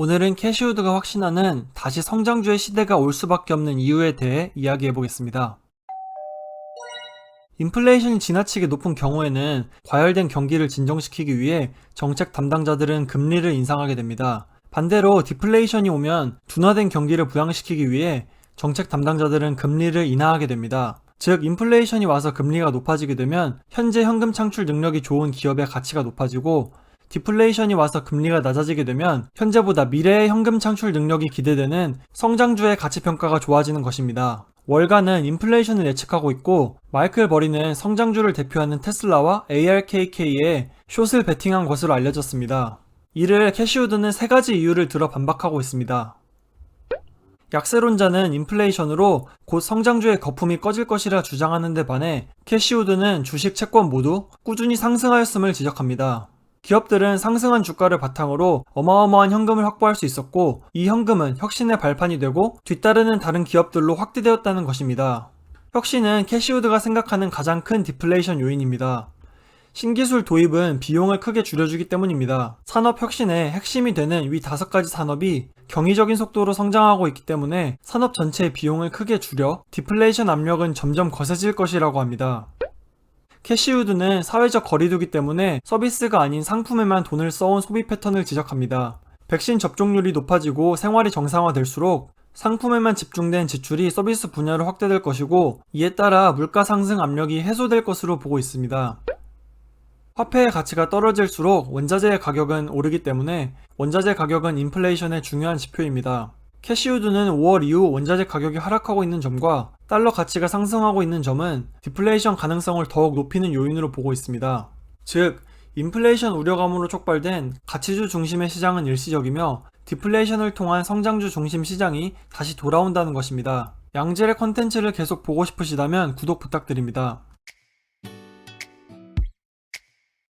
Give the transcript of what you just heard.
오늘은 캐시우드가 확신하는 다시 성장주의 시대가 올 수밖에 없는 이유에 대해 이야기해 보겠습니다. 인플레이션이 지나치게 높은 경우에는 과열된 경기를 진정시키기 위해 정책 담당자들은 금리를 인상하게 됩니다. 반대로 디플레이션이 오면 둔화된 경기를 부양시키기 위해 정책 담당자들은 금리를 인하하게 됩니다. 즉, 인플레이션이 와서 금리가 높아지게 되면 현재 현금 창출 능력이 좋은 기업의 가치가 높아지고 디플레이션이 와서 금리가 낮아지게 되면 현재보다 미래의 현금 창출 능력이 기대되는 성장주의 가치 평가가 좋아지는 것입니다. 월가는 인플레이션을 예측하고 있고 마이클 버리는 성장주를 대표하는 테슬라와 ARKK에 숏을 베팅한 것으로 알려졌습니다. 이를 캐시우드는 세 가지 이유를 들어 반박하고 있습니다. 약세론자는 인플레이션으로 곧 성장주의 거품이 꺼질 것이라 주장하는 데 반해 캐시우드는 주식 채권 모두 꾸준히 상승하였음을 지적합니다. 기업들은 상승한 주가를 바탕으로 어마어마한 현금을 확보할 수 있었고 이 현금은 혁신의 발판이 되고 뒤따르는 다른 기업들로 확대되었다는 것입니다. 혁신은 캐시우드가 생각하는 가장 큰 디플레이션 요인입니다. 신기술 도입은 비용을 크게 줄여주기 때문입니다. 산업 혁신의 핵심이 되는 위 다섯 가지 산업이 경이적인 속도로 성장하고 있기 때문에 산업 전체의 비용을 크게 줄여 디플레이션 압력은 점점 거세질 것이라고 합니다. 캐시우드는 사회적 거리두기 때문에 서비스가 아닌 상품에만 돈을 써온 소비 패턴을 지적합니다. 백신 접종률이 높아지고 생활이 정상화될수록 상품에만 집중된 지출이 서비스 분야로 확대될 것이고 이에 따라 물가 상승 압력이 해소될 것으로 보고 있습니다. 화폐의 가치가 떨어질수록 원자재의 가격은 오르기 때문에 원자재 가격은 인플레이션의 중요한 지표입니다. 캐시우드는 5월 이후 원자재 가격이 하락하고 있는 점과 달러 가치가 상승하고 있는 점은 디플레이션 가능성을 더욱 높이는 요인으로 보고 있습니다. 즉, 인플레이션 우려감으로 촉발된 가치주 중심의 시장은 일시적이며 디플레이션을 통한 성장주 중심 시장이 다시 돌아온다는 것입니다. 양질의 컨텐츠를 계속 보고 싶으시다면 구독 부탁드립니다.